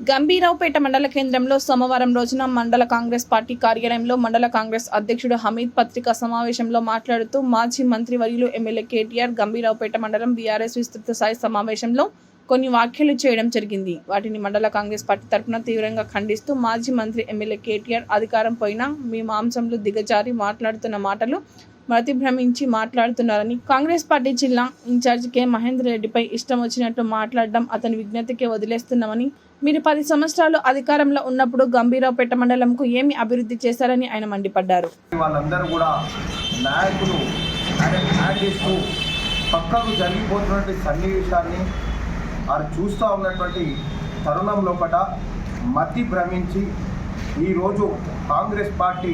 గంభీరావుపేట మండల కేంద్రంలో సోమవారం రోజున మండల కాంగ్రెస్ పార్టీ కార్యాలయంలో మండల కాంగ్రెస్ అధ్యక్షుడు హమీద్ పత్రికా సమావేశంలో మాట్లాడుతూ మాజీ మంత్రి వర్యులు ఎమ్మెల్యే కేటీఆర్ గంభీరావుపేట మండలం బీఆర్ఎస్ విస్తృత స్థాయి సమావేశంలో కొన్ని వ్యాఖ్యలు చేయడం జరిగింది. వాటిని మండల కాంగ్రెస్ పార్టీ తరఫున తీవ్రంగా ఖండిస్తూ మాజీ మంత్రి ఎమ్మెల్యే కేటీఆర్ అధికారం పోయినా మీ మాంసంలో దిగజారి మాట్లాడుతున్న మాటలు మతి భ్రమించి మాట్లాడుతున్నారని కాంగ్రెస్ పార్టీ జిల్లా ఇన్ఛార్జ్ కె మహేందర్ రెడ్డిపై ఇష్టం వచ్చినట్టు మాట్లాడడం అతని విజ్ఞతకే వదిలేస్తున్నామని మీరు పది సంవత్సరాలు అధికారంలో ఉన్నప్పుడు గంభీరావుపేట మండలంకు ఏమి అభివృద్ధి చేశారని ఆయన మండిపడ్డారు. వాళ్ళందరూ కూడా నాయకులు పక్కకు జరిగిపోతున్నటువంటి సన్నివేశాన్ని వారు చూస్తూ ఉన్నటువంటి తరుణం లోపల మతి భ్రమించి ఈరోజు కాంగ్రెస్ పార్టీ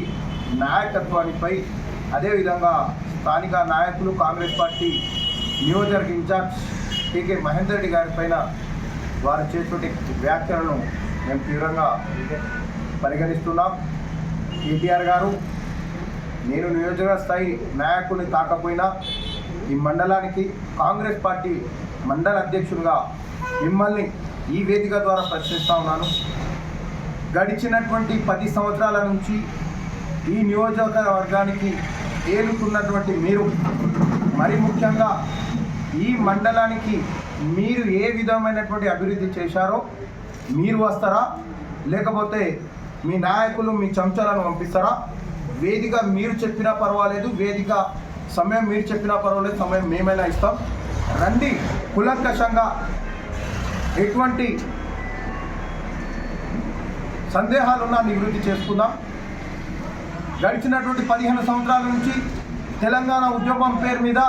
నాయకత్వానిపై అదేవిధంగా స్థానిక నాయకులు కాంగ్రెస్ పార్టీ నియోజకవర్గ incharge T K Mahender Reddy గారి పైన వారు చేసినటువంటి వ్యాఖ్యలను మేము తీవ్రంగా పరిగణిస్తున్నాం. కేటీఆర్ గారు నేను నియోజకవర్గ స్థాయి నాయకుడిని తాకపోయినా ఈ మండలానికి కాంగ్రెస్ పార్టీ మండల అధ్యక్షుడిగా మిమ్మల్ని ఈ వేదిక ద్వారా ప్రశ్నిస్తూ ఉన్నాను. గడిచినటువంటి పది సంవత్సరాల నుంచి ఈ నియోజకవర్గానికి ఏలుతున్నటువంటి మీరు మరి ముఖ్యంగా ఈ మండలానికి మీరు ఏ విధమైనటువంటి అభివృద్ధి చేశారో మీరు వస్తారా? లేకపోతే మీ నాయకులు మీ చెంచాలను పంపిస్తారా? వేదిక మీరు చెప్పినా పర్వాలేదు వేదిక సమయం మీరు చెప్పినా పర్వాలేదు సమయం మేమైనా ఇస్తాం. రండి కులంకషంగా ఎటువంటి సందేహాలున్నా నివృత్తి చేసుకుందాం. గడిచినటువంటి పదిహేను సంవత్సరాల నుంచి తెలంగాణ ఉద్యమం పేరు మీద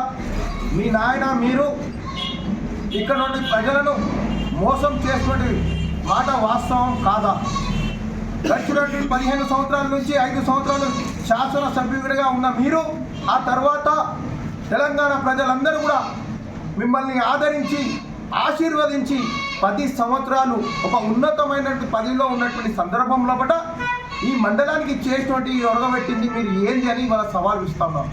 మీ నాయన మీరు ఇక్కడ నుండి ప్రజలను మోసం చేసినటువంటి మాట వాస్తవం కాదా? గడిచినటువంటి పదిహేను సంవత్సరాల నుంచి ఐదు సంవత్సరాలు శాసనసభ్యుడిగా ఉన్న మీరు ఆ తర్వాత తెలంగాణ ప్రజలందరూ కూడా మిమ్మల్ని ఆదరించి ఆశీర్వదించి పది సంవత్సరాలు ఒక ఉన్నతమైనటువంటి పదవిలో ఉన్నటువంటి సందర్భంలో కూడా ఈ మండలానికి చేసినటువంటి ఒరగబెట్టింది మీరు ఏంది అని వాళ్ళ సవాల్ ఇస్తున్నాం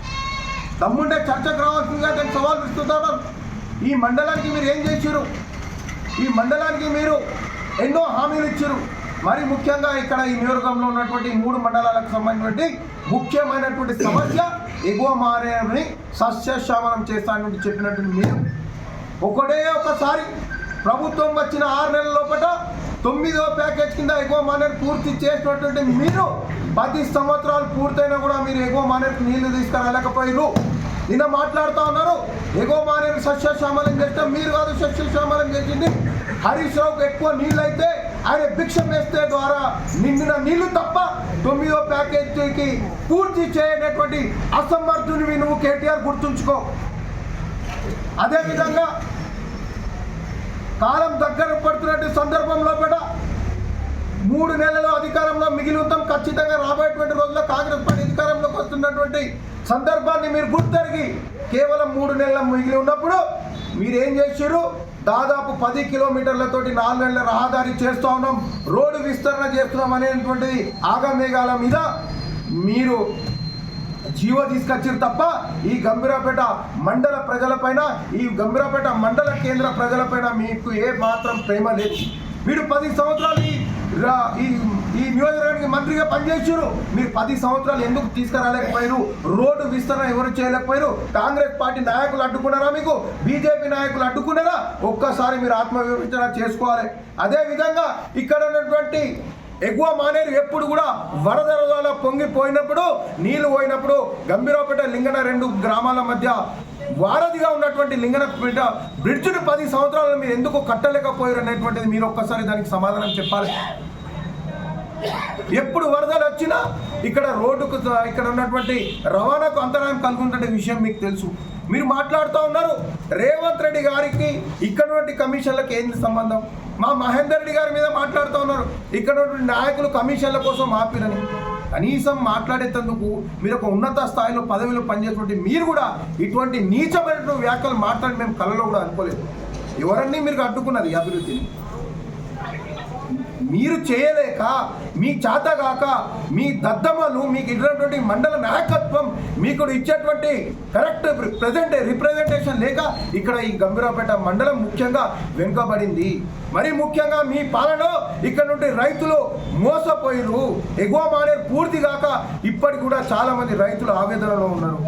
తమ్ముండే చర్చకు రావాల్సిందిగా నేను సవాల్ ఇస్తున్నాను ఈ మండలానికి మీరు ఏం చేశారు ఈ మండలానికి మీరు ఎన్నో హామీలు ఇచ్చారు మరి ముఖ్యంగా ఇక్కడ ఈ నియోజకంలో ఉన్నటువంటి మూడు మండలాలకు సంబంధించినటువంటి ముఖ్యమైనటువంటి సమస్య ఎగువ మారేని సస్యశ్యామలం చేస్తానని చెప్పినటువంటి మీరు. ఒకటే ఒకసారి ప్రభుత్వం వచ్చిన ఆరు నెలల లోపల తొమ్మిదో ప్యాకేజ్ కింద ఎగువ మానేరు పూర్తి చేసినటువంటి మీరు పది సంవత్సరాలు పూర్తయినా కూడా మీరు ఎగువ మానేరుకు నీళ్ళు తీసుకురాలేకపోయారు నిన్న మాట్లాడుతూ ఉన్నారు ఎగువ మానేరు సస్యశ్యామలం చేస్తే మీరు కాదు సస్యశ్యామలం చేసింది. హరీష్ రావుకు ఎక్కువ నీళ్ళు అయితే ఆయన భిక్ష వేస్తే ద్వారా నిండిన నీళ్ళు తప్ప తొమ్మిదో ప్యాకేజీకి పూర్తి చేయనటువంటి అసమర్థునివి నువ్వు కేటీఆర్ గుర్తుంచుకో. అదేవిధంగా కాలం దగ్గర పడుతున్నటువంటి సందర్భంలో కూడా మూడు నెలలు అధికారంలో మిగిలి ఉంటాం ఖచ్చితంగా రాబోయేటువంటి రోజుల్లో కాంగ్రెస్ పార్టీ అధికారంలోకి వస్తున్నటువంటి సందర్భాన్ని మీరు గుర్తెరిగి కేవలం మూడు నెలల మిగిలి ఉన్నప్పుడు మీరు ఏం చేశారు దాదాపు పది కిలోమీటర్లతోటి నాలుగు నెలల రహదారి చేస్తూ ఉన్నాం. రోడ్డు విస్తరణ చేస్తున్నాం అనేటువంటిది ఆగమేఘాల మీద మీరు జీవో తీసుకొచ్చారు తప్ప ఈ గంభీరాపేట మండల ప్రజలపైన ఈ గంభీరాపేట మండల కేంద్ర ప్రజలపైన మీకు ఏ మాత్రం ప్రేమ లేదు. మీరు పది సంవత్సరాలు ఈ ఈ ఈ నియోజకవర్గానికి మంత్రిగా పనిచేసారు మీరు పది సంవత్సరాలు ఎందుకు తీసుకురాలేకపోయారు రోడ్డు విస్తరణ ఎవరు చేయలేకపోయారు కాంగ్రెస్ పార్టీ నాయకులు అడ్డుకున్నారా మీకు? బీజేపీ నాయకులు అడ్డుకున్నారా? ఒక్కసారి మీరు ఆత్మవిమర్శన చేసుకోవాలి. అదేవిధంగా ఇక్కడ ఉన్నటువంటి ఎగువ మానేరు ఎప్పుడు కూడా వరదల పొంగిపోయినప్పుడు నీళ్ళు పోయినప్పుడు గంభీరావుపేట లింగన రెండు గ్రామాల మధ్య వారధిగా ఉన్నటువంటి లింగనపేట బ్రిడ్జ్ని పది సంవత్సరాలు మీరు ఎందుకు కట్టలేకపోయారు అనేటువంటిది మీరు ఒక్కసారి దానికి సమాధానం చెప్పాలి. ఎప్పుడు వరదలు వచ్చినా ఇక్కడ రోడ్డుకు ఇక్కడ ఉన్నటువంటి రవాణాకు అంతరాయం కలుగుతున్న విషయం మీకు తెలుసు. మీరు మాట్లాడుతూ ఉన్నారు. రేవంత్ రెడ్డి గారికి ఇక్కడ ఉన్నటువంటి కమిషన్లకు ఏంది సంబంధం? మా మహేందర్ రెడ్డి గారి మీద మాట్లాడుతూ ఉన్నారు. ఇక్కడ నాయకులు కమిషన్ల కోసం ఆపిరని. కనీసం మాట్లాడేటందుకు మీరు ఒక ఉన్నత స్థాయిలో పదవిలో పనిచేసినటువంటి మీరు కూడా ఇటువంటి నీచమైనటువంటి వ్యాఖ్యలు మాట్లాడి మేము కళలో కూడా అనుకోలేదు. ఎవరన్నీ మీరు అడ్డుకున్నది ఈ అభివృద్ధిని? మీరు చేయలేక మీ చేతగాక మీ దద్దమ్మలు మీకు ఇచ్చినటువంటి మండల నాయకత్వం మీకు ఇచ్చేటువంటి కరెక్ట్ ప్రజెంట్ రిప్రజెంటేషన్ లేక ఇక్కడ ఈ గంభీరాపేట మండలం ముఖ్యంగా వెనుకబడింది. మరి ముఖ్యంగా మీ పాలన ఇక్కడ నుండి రైతులు మోసపోయిరు ఎగువ మానే పూర్తి కాక ఇప్పటికి కూడా చాలామంది రైతులు ఆవేదనలో ఉన్నారు.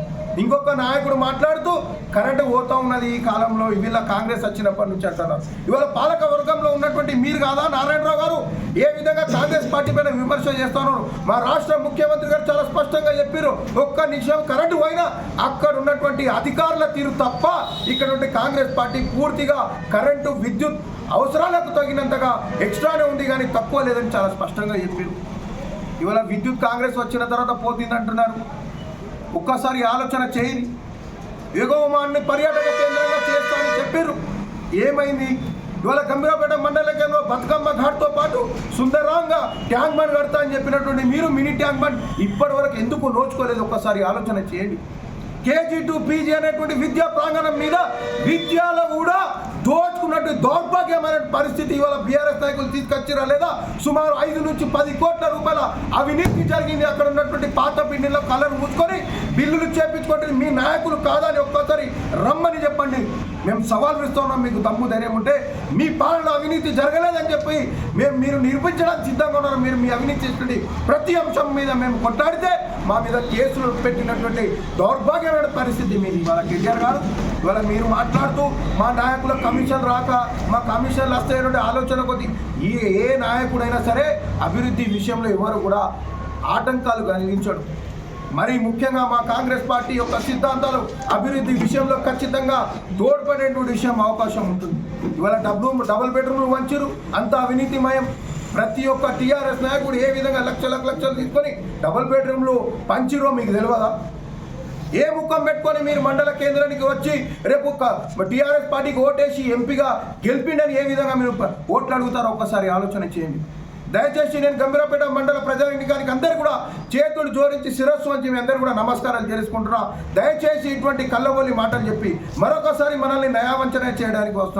ఇంకొక నాయకుడు మాట్లాడుతూ కరెంటు పోతా ఉన్నది ఈ కాలంలో వీళ్ళ కాంగ్రెస్ వచ్చినప్పటి నుంచి అంటారా ఇవాళ పాలక వర్గంలో ఉన్నటువంటి మీరు కాదా నారాయణరావు గారు? ఏ విధంగా కాంగ్రెస్ పార్టీ పైన విమర్శ చేస్తున్నారు మా రాష్ట్ర ముఖ్యమంత్రి గారు చాలా స్పష్టంగా చెప్పారు ఒక్క నిమిషం కరెంటు పోయినా అక్కడ ఉన్నటువంటి అధికారుల తీరు తప్ప ఇక్కడ కాంగ్రెస్ పార్టీ పూర్తిగా కరెంటు విద్యుత్ అవసరాలకు తగినంతగా ఎక్స్ట్రానే ఉంది కానీ తక్కువ లేదని చాలా స్పష్టంగా చెప్పారు. ఇవాళ విద్యుత్ కాంగ్రెస్ వచ్చిన తర్వాత పోతుంది అంటున్నారు ఒక్కసారి ఆలోచన చేయండి ఎగోమాన్ని పర్యాటక కేంద్రంగా చేస్తామని చెప్పారు ఏమైంది? ఇవాళ గంభీరపేట మండల కేంద్రంలో బతుకమ్మ ఘాట్తో పాటు సుందరంగా ట్యాంక్ బండ్ కడతా అని చెప్పినటువంటి మీరు మినీ ట్యాంక్ బండ్ ఇప్పటి వరకు ఎందుకు నోచుకోలేదు? ఒక్కసారి ఆలోచన చేయండి. కేజీ టు పీజీ అనేటువంటి విద్యా ప్రాంగణం మీద విద్యలో కూడా దోచుకున్నట్టు దౌర్భాగ్యమైన పరిస్థితి ఇవాళ బీఆర్ఎస్ నాయకులు తీసుకొచ్చిరా లేదా? సుమారు ఐదు నుంచి పది కోట్ల రూపాయల అవినీతి జరిగింది. అక్కడ ఉన్నటువంటి పాత పిండిలో కలర్ మూసుకొని బిల్లులు చేపించుకోండి మీ నాయకులు కాదని ఒక్కసారి రమ్మని చెప్పండి. మేము సవాల్ విస్తున్నాం మీకు దమ్ము ధైర్యం ఉంటే. మీ పాలన అవినీతి జరగలేదని చెప్పి మేము మీరు నిరూపించడానికి సిద్ధంగా ఉన్నారు మీరు మీ అవినీతి చేసినటువంటి ప్రతి అంశం మీద మేము కొట్లాడితే మా మీద కేసులు పెట్టినటువంటి దౌర్భాగ్యమైన పరిస్థితి మీరు ఇవాళ కేటీఆర్ గారు ఇవాళ మీరు మాట్లాడుతూ మా నాయకుల కమిషన్ రాక మా కమిషన్లు వస్తాయనే ఆలోచన కొద్ది ఈ ఏ నాయకుడైనా సరే అభివృద్ధి విషయంలో ఎవరు కూడా ఆటంకాలు కలిగించడు. మరి ముఖ్యంగా మా కాంగ్రెస్ పార్టీ యొక్క సిద్ధాంతాలు అభివృద్ధి విషయంలో ఖచ్చితంగా తోడ్పడేటువంటి విషయం అవకాశం ఉంటుంది. ఇవాళ డబ్బు డబుల్ బెడ్రూమ్లు వంచరు అంత అవినీతిమయం. ప్రతి ఒక్క టీఆర్ఎస్ నాయకుడు ఏ విధంగా లక్షలకు లక్షలు తీసుకొని డబుల్ బెడ్రూమ్లు పంచిరో మీకు తెలియదా ఏ ముఖం పెట్టుకొని మీరు మండల కేంద్రానికి వచ్చి రేపు టీఆర్ఎస్ పార్టీకి ఓటేసి ఎంపీగా గెలిపిండని ఏ విధంగా మీరు ఓట్లు అడుగుతారో ఒక్కసారి ఆలోచన చేయండి. దయచేసి నేను గంభీరపేట మండల ప్రజానికానికి అందరూ కూడా చేతులు జోడించి శిరస్సు అని మీ అందరూ కూడా నమస్కారాలు చేసుకుంటున్నా. దయచేసి ఇటువంటి కళ్ళబొల్లి మాటలు చెప్పి మరొకసారి మనల్ని నయావంచన చేయడానికి వస్తాం